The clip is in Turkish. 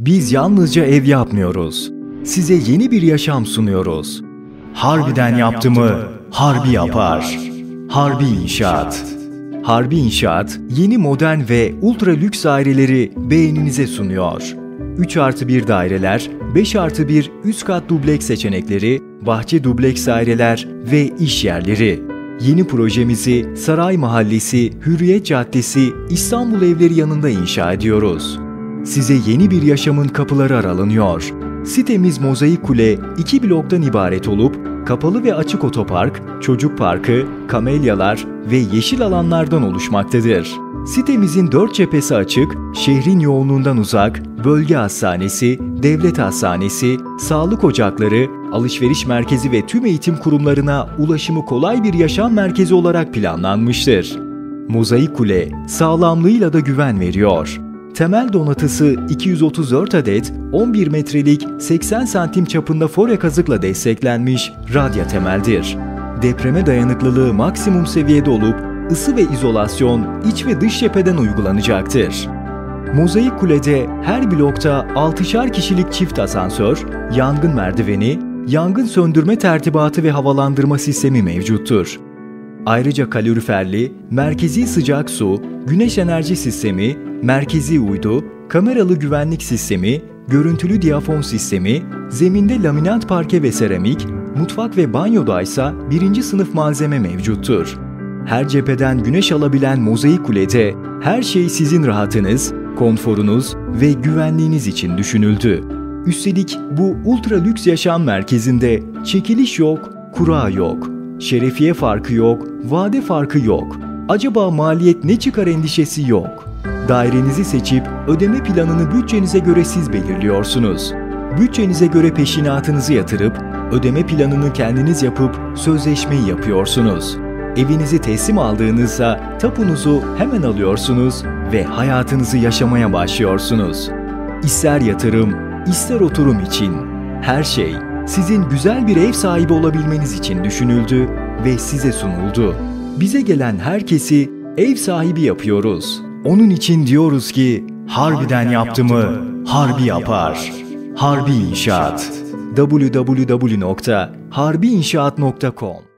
Biz yalnızca ev yapmıyoruz. Size yeni bir yaşam sunuyoruz. Harbiden yaptı mı, harbi yapar. Harbi İnşaat. Harbi İnşaat, yeni modern ve ultra lüks daireleri beğeninize sunuyor. 3 artı 1 daireler, 5 artı 1 üst kat dubleks seçenekleri, bahçe dubleks daireler ve iş yerleri. Yeni projemizi Saray Mahallesi, Hürriyet Caddesi, İstanbul Evleri yanında inşa ediyoruz. Size yeni bir yaşamın kapıları aralanıyor. Sitemiz Mozaik Kule 2 bloktan ibaret olup kapalı ve açık otopark, çocuk parkı, kamelyalar ve yeşil alanlardan oluşmaktadır. Sitemizin dört cephesi açık, şehrin yoğunluğundan uzak, bölge hastanesi, devlet hastanesi, sağlık ocakları, alışveriş merkezi ve tüm eğitim kurumlarına ulaşımı kolay bir yaşam merkezi olarak planlanmıştır. Mozaik Kule sağlamlığıyla da güven veriyor. Temel donatısı 234 adet 11 metrelik 80 santim çapında fore kazıkla desteklenmiş radya temeldir. Depreme dayanıklılığı maksimum seviyede olup ısı ve izolasyon iç ve dış cepheden uygulanacaktır. Mozaik Kule'de her blokta 6'şar kişilik çift asansör, yangın merdiveni, yangın söndürme tertibatı ve havalandırma sistemi mevcuttur. Ayrıca kaloriferli, merkezi sıcak su, güneş enerji sistemi, merkezi uydu, kameralı güvenlik sistemi, görüntülü diyafon sistemi, zeminde laminat parke ve seramik, mutfak ve banyoda ise birinci sınıf malzeme mevcuttur. Her cepheden güneş alabilen mozaik kulede her şey sizin rahatınız, konforunuz ve güvenliğiniz için düşünüldü. Üstelik bu ultra lüks yaşam merkezinde çekiliş yok, kura yok. Şerefiye farkı yok, vade farkı yok. Acaba maliyet ne çıkar endişesi yok. Dairenizi seçip ödeme planını bütçenize göre siz belirliyorsunuz. Bütçenize göre peşinatınızı yatırıp ödeme planını kendiniz yapıp sözleşmeyi yapıyorsunuz. Evinizi teslim aldığınızda tapunuzu hemen alıyorsunuz ve hayatınızı yaşamaya başlıyorsunuz. İster yatırım, ister oturum için her şey sizin güzel bir ev sahibi olabilmeniz için düşünüldü ve size sunuldu. Bize gelen herkesi ev sahibi yapıyoruz. Onun için diyoruz ki harbiden yaptı mı harbi yapar. Harbi İnşaat www.harbiinşaat.com